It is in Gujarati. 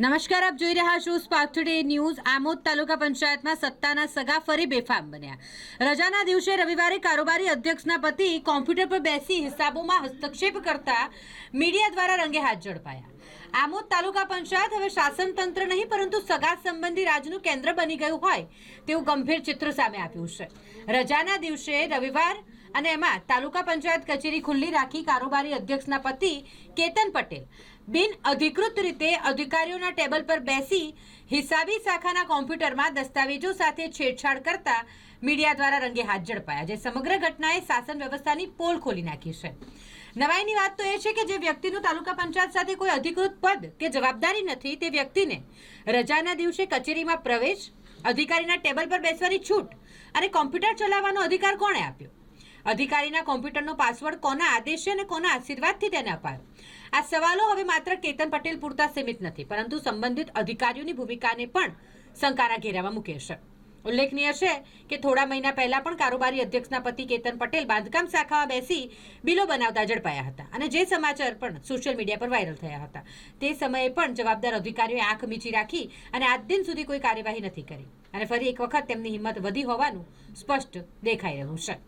નમસ્કાર, આપ જોઈ રહ્યા છો spark today news Amod taluka પંચાયતમાં સત્તાના સગા ફરી બેફામ બન્યા. રજાના દિવસે રવિવારે કારોબારી અધ્યક્ષના પતિ કોમ્પ્યુટર પર બેસી હિસાબોમાં હસ્તક્ષેપ કરતા મીડિયા દ્વારા રંગે હાથ ઝડપાયા. આમોદ તાલુકા પંચાયત હવે શાસન તંત્ર નહીં, પરંતુ સગા સંબંધી રાજનું કેન્દ્ર બની ગયું હોય તેવું ગંભીર ચિત્ર સામે આવ્યું છે. રજાના દિવસે રવિવાર અને એમાં તાલુકા પંચાયત કચેરી ખુલ્લી રાખી કારોબારી અધ્યક્ષના પતિ કેતન પટેલ બિન અધિકૃત રીતે અધિકારીઓના ટેબલ પર બેસી હિસાબી શાખાના કોમ્પ્યુટરમાં દસ્તાવેજો સાથે છેડછાડ કરતા મીડિયા દ્વારા રંગે હાથ ઝડપાયા, જે સમગ્ર ઘટનાએ શાસન વ્યવસ્થાની પોલ ખોલી નાખી છે. નવાઈની વાત તો એ છે કે જે વ્યક્તિનું તાલુકા પંચાયત સાથે કોઈ અધિકૃત પદ કે જવાબદારી નથી તે વ્યક્તિને રજાના દિવસે કચેરીમાં પ્રવેશ, અધિકારીના ટેબલ પર બેસવાની છૂટ અને કોમ્પ્યુટર ચલાવવાનો અધિકાર કોણે આપ્યો? અધિકારીના કોમ્પ્યુટરનો પાસવર્ડ કોના આદેશે અને કોના આશીર્વાદથી તેને અપાયો? આ સવાલો હવે માત્ર કેતન પટેલ પૂરતા સીમિત નથી, પરંતુ સંબંધિત અધિકારીઓની ભૂમિકાને પણ શંકાના ઘેરામાં મૂકે છે. ઉલ્લેખનીય છે કે થોડા મહિના પહેલા પણ કારોબારી અધ્યક્ષના પતિ કેતન પટેલ બાંધકામ શાખામાં બેસી બિલો બનાવતા ઝડપાયા હતા અને જે સમાચાર પણ સોશિયલ મીડિયા પર વાયરલ થયા હતા. તે સમયે પણ જવાબદાર અધિકારીઓએ આંખ મીચી રાખી અને આજ દિન સુધી કોઈ કાર્યવાહી નથી કરી અને ફરી એક વખત તેમની હિંમત વધી હોવાનું સ્પષ્ટ દેખાઈ રહ્યું છે.